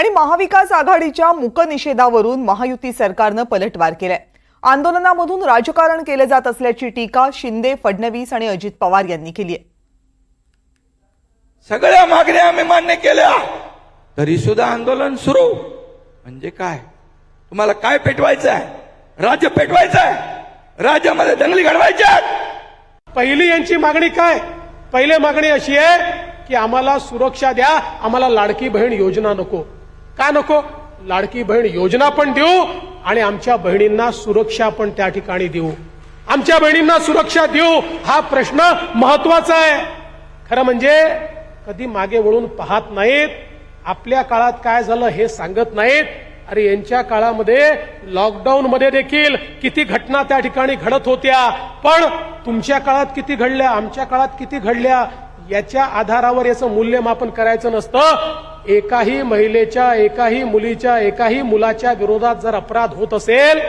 आणि महाविकास आघाडीच्या मूक निषेधावरून महायुती सरकारनं पलटवार केलाय. आंदोलनामधून राजकारण केलं जात असल्याची टीका शिंदे फडणवीस आणि अजित पवार यांनी केली आहे. सगळ्या मागण्या आम्ही मान्य केल्या. तरी सुद्धा आंदोलन सुरू. म्हणजे काय? तुम्हाला काय पेटवायचं आहे राज्य पेटवायचं आहे राज्यामध्ये दंगली घडवायच्या पहिली यांची मागणी काय? पहिली मागणी अशी आहे की आम्हाला सुरक्षा द्या आम्हाला लाडकी बहीण योजना नको. का नको? लाडकी बहीण योजना पण देऊ आणि आमच्या बहिणींना सुरक्षा पण त्या ठिकाणी देऊ. आमच्या बहिणींना सुरक्षा देऊ हा प्रश्न महत्त्वाचा आहे. खरं म्हणजे कधी मागे वळून पाहत नाहीत आपल्या काळात काय झालं हे सांगत नाहीत. अरे यांच्या काळामध्ये लॉकडाऊन मध्ये देखील किती घटना त्या ठिकाणी घडत होत्या. पण तुमच्या काळात किती घडल्या आमच्या काळात किती घडल्या? याच्या आधारावर याचं मूल्यमापन करायचं नसतं. एकाही महिलेच्या एकाही मुलीच्या एकाही मुलाच्या विरोधात जर अपराध होत असेल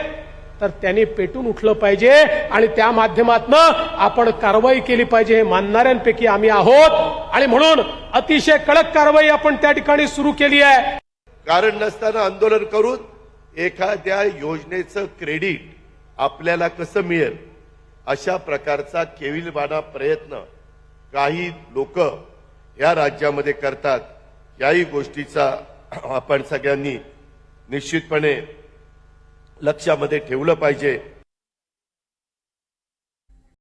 तर त्यांनी पेटून उठलं पाहिजे आणि त्या माध्यमातनं आपण कारवाई केली पाहिजे हे मानणाऱ्यांपैकी आम्ही आहोत. आणि म्हणून अतिशय कडक कारवाई आपण त्या ठिकाणी सुरू केली आहे. कारण नसताना आंदोलन करून एखाद्या योजनेचं क्रेडिट आपल्याला कसं मिळेल? अशा प्रकारचा केविलवाना प्रयत्न काही लोक या राज्यामध्ये करतात याही गोष्टीचा आपण सगळ्यांनी निश्चितपणे लक्षामध्ये ठेवलं पाहिजे.